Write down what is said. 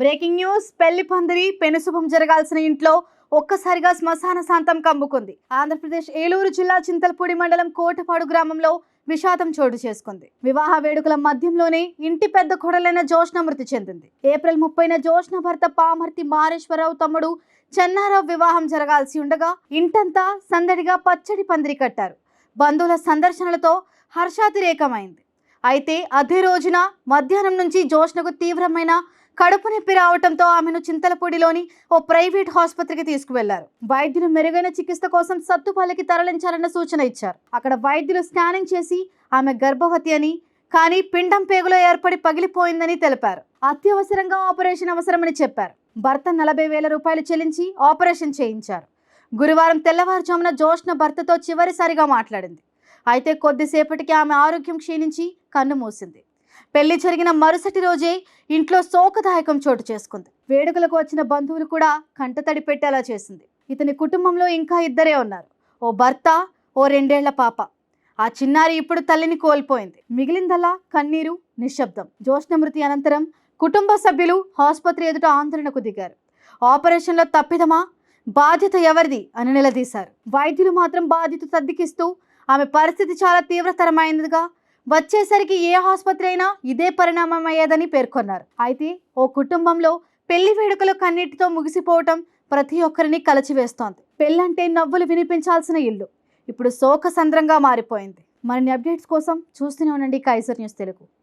Breaking news పెళ్ళి పందిరి పెనుశుభం జరగాల్సిన ఇంట్లో ఒక్కసారిగా శ్మశాన శాంతం కమ్ముకుంది. ఆంధ్రప్రదేశ్ ఏలూరు జిల్లా చింతలపూడి మండలం కోటపాడు గ్రామంలో విషాదం చోటు చేసుకుంది. వివాహ వేడుకల మధ్యంలోనే ఇంటి పెద్ద కొడలైన జోష్ణ మృతి చెందింది. ఏప్రిల్ ముప్పైన జోష్ణ భర్త పామర్తి మారేశ్వరరావు తమ్ముడు చెన్నారావు వివాహం జరగాల్సి ఉండగా ఇంటంతా సందడిగా పచ్చడి పందిరి కట్టారు. బంధువుల సందర్శనలతో హర్షాతిరేకమైంది. అయితే అదే రోజున మధ్యాహ్నం నుంచి జోష్ణకు తీవ్రమైన కడుపు నొప్పి రావడంతో ఆమెను చింతలపూడిలోని ఓ ప్రైవేట్ ఆసుపత్రికి తీసుకువెళ్ళారు. వైద్యులు మెరుగైన చికిత్స కోసం సత్తుపల్లికి తరలించాలన్న సూచన ఇచ్చారు. అక్కడ వైద్యులు స్కానింగ్ చేసి ఆమె గర్భవతి అని కానీ పిండం పేగులో ఏర్పడి పగిలిపోయిందని తెలిపారు. అత్యవసరంగా ఆపరేషన్ అవసరమని చెప్పారు. భర్త నలభై వేల రూపాయలు చెల్లించి ఆపరేషన్ చేయించారు. గురువారం తెల్లవారుజామున జోష్న భర్తతో చివరిసారిగా మాట్లాడింది. అయితే కొద్దిసేపటికి ఆమె ఆరోగ్యం క్షీణించి కన్ను మూసింది. పెళ్ళి జరిగిన మరుసటి రోజే ఇంట్లో శోకదాయకం చోటు చేసుకుంది. వేడుకలకు వచ్చిన బంధువులు కూడా కంటతడి పెట్టేలా చేసింది. ఇతని కుటుంబంలో ఇంకా ఇద్దరే ఉన్నారు. ఓ భర్త ఓ రెండేళ్ళ పాప. ఆ చిన్నారి ఇప్పుడు తల్లిని కోల్పోయింది. మిగిలిందల్లా కన్నీరు నిశ్శబ్దం. జోష్ణ మృతి అనంతరం కుటుంబ సభ్యులు ఆసుపత్రి ఎదుట ఆందోళనకు దిగారు. ఆపరేషన్లో తప్పిదమా? బాధ్యత ఎవరిది? అని నిలదీశారు. వైద్యులు మాత్రం బాధ్యత తద్దికిస్తూ ఆమె పరిస్థితి చాలా తీవ్రతరమైనదిగా వచ్చేసరికి ఏ ఆసుపత్రి అయినా ఇదే పరిణామం అయ్యేదని పేర్కొన్నారు. అయితే ఓ కుటుంబంలో పెళ్ళి వేడుకలు కన్నీటితో ముగిసిపోవటం ప్రతి ఒక్కరిని కలచివేస్తోంది. పెళ్ళంటే నవ్వులు వినిపించాల్సిన ఇల్లు. ఇప్పుడు శోకసంద్రంగా మారిపోయింది. మరిన్ని అప్డేట్స్ కోసం చూస్తూనే ఉండండి కైసర్ న్యూస్ తెలుగు.